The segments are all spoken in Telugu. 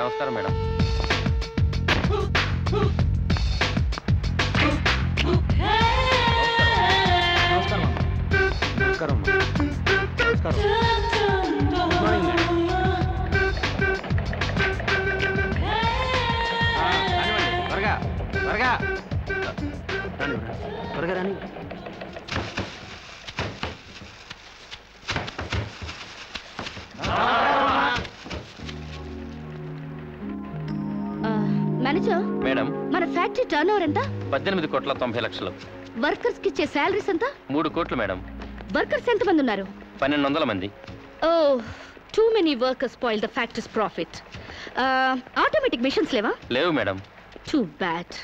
నమస్కారం మేడం. నమస్కారం త్వరగా త్వరగా. రండి త్వరగా రాని. Manager madam. మన ఫ్యాక్టరీ టర్న్ ఓవర్ ఎంత? పద్దెనిమిది కోట్ల తొంభై లక్షలు. వర్కర్స్కి ఇచ్చే శాలరీస్ ఎంత? మూడు కోట్లు మేడం. వర్కర్స్ ఎంత మంది ఉన్నారు? పన్నెండు వందల మంది. ఓ too many workers spoil the factories profit automatic machines లేవా? లేవు మేడం. టూ బ్యాడ్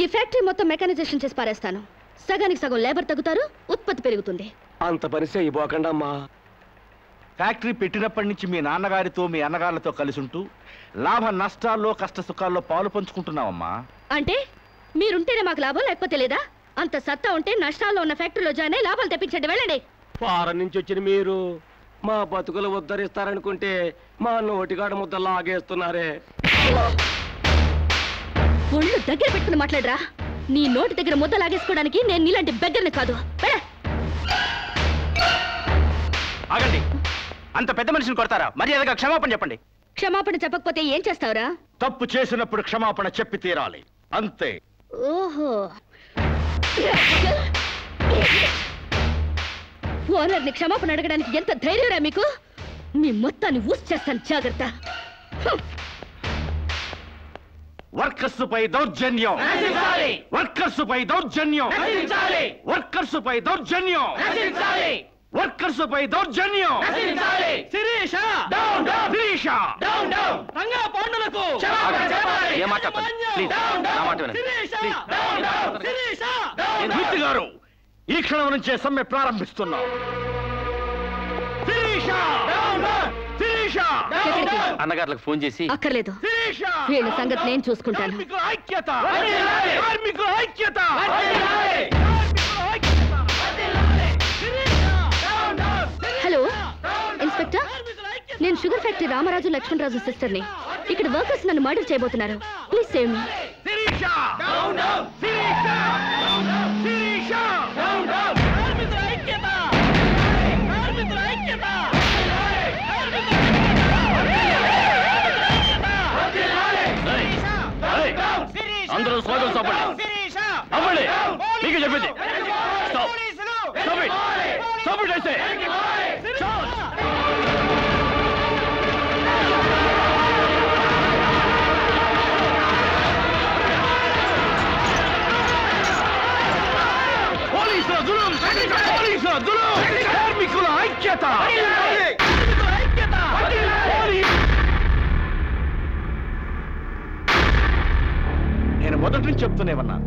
ఈ ఫ్యాక్టరీ మొత్తం మెకానైజేషన్ చేసి పారేస్తాను. సగానికి సగం లేబర్ తగ్గుతారు ఉత్పత్తి పెరుగుతుంది. అంత చేయబోకండి అమ్మా ఫ్యాక్టరీ పెట్టినప్పటి నుంచి మీ నాన్నగారితో మీ అన్నగారులతో కలిసి ఉంటూ లాభ నష్టాల్లో కష్ట సుఖాల్లో పాలు పంచుకుంటున్నావమ్మా. అంటే మీరుంటేనే మాకు లాభం లేకపోతే లేదా? అంత సత్తా ఉంటే నష్టాల్లో ఉన్న ఫ్యాక్టరీలో జాయిన్ అయ్యి లాభాలు తెప్పించండి వెళ్ళండి. ఫారెన్ నుంచి వచ్చిన మీరు మా బతుకులు ఉద్ధరిస్తారనుకుంటే మా నోటిగాడ ముద్ద లాగేస్తున్నారే. ఒళ్ళు దగ్గర పెట్టుకుని మాట్లాడరా? నీ నోటి దగ్గర ముద్ద లాగేసుకోవడానికి నేను నీలాంటి బెగ్గర్ని కాదు. ఆగండి. అంత పెద్ద మనిషిని కొడతారా? మర్యాదగా క్షమాపణ చెప్పండి. క్షమాపణ చెప్పకపోతే ఏం చేస్తావురా? తప్పు చేసినప్పుడు క్షమాపణ చెప్పి తీరాలి. అంతే. ఓహో. ఓనర్ని క్షమాపణ అడగడానికి ఎంత ధైర్యరా మీకు? మీ మొత్తాన్ని ఊసి చేస్తాను జాగ్రత్త. వర్కర్స్ పై దౌర్జన్యం. వర్కర్స్ పై దౌర్జన్యం. వర్కర్స్ పై దౌర్జన్యం. వర్కర్స్ పై దౌర్జన్యం. శిరీష. శిరీష. ఏ మాట ప్లీజ్ నా మాట వినండి. ప్లీజ్. మూర్తి గారు ఈ క్షణం నుంచే సమ్మె ప్రారంభిస్తున్నాం. శిరీష. శిరీష. ఎక్కడికి? అన్నగారులకు ఫోన్ చేసి అక్కర్లేదు. శిరీష. వీళ్ళ సంగతి నేను చూసుకుంటాను. ఐక్యత. కార్మికుల ఐక్యత. కార్మికుల ఐక్యత షుగర్ ఫ్యాక్టరీ రామరాజు లక్ష్మణరాజు సిస్టర్ని. ఇక్కడ వర్కర్స్ నన్ను మర్డర్ చేయబోతున్నారు. Please save me. అందరూ అవ్వండి మీకు చెప్పింది. it, I మొదటి నుంచి చెప్తూనే ఉన్నాను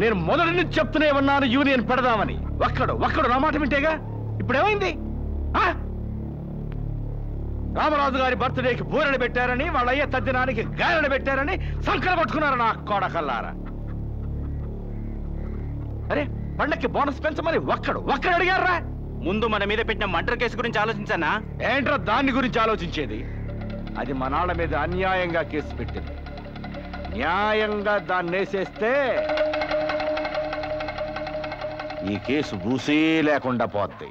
నేను మొదటి నుంచి చెప్తూనే ఉన్నాను యూనియన్ పెడదామని. ఒక్కడు ఒక్కడు నా మాట వింటేగా? ఇప్పుడు ఏమైంది ఆ? రామరాజు గారి బర్త్డేకి బూరెలు పెట్టారని వాళ్ళ అయ్యే తద్దినానికి గారెలు పెట్టారని సంకర పట్టుకున్నారు నా కోడకల్లారా. అరే పండక్కి బోనస్ పెంచమని ఒక్కడు ఒక్కడు అడిగారా ముందు మన మీద పెట్టిన మర్డర్ కేసు గురించి ఆలోచించానా? ఏంట్రా దాన్ని గురించి ఆలోచించేది? అది మా నాన్న మీద అన్యాయంగా కేసు పెట్టింది. న్యాయంగా దాన్ని వేసేస్తే ఈ కేసు బూసీ లేకుండా పోద్ది.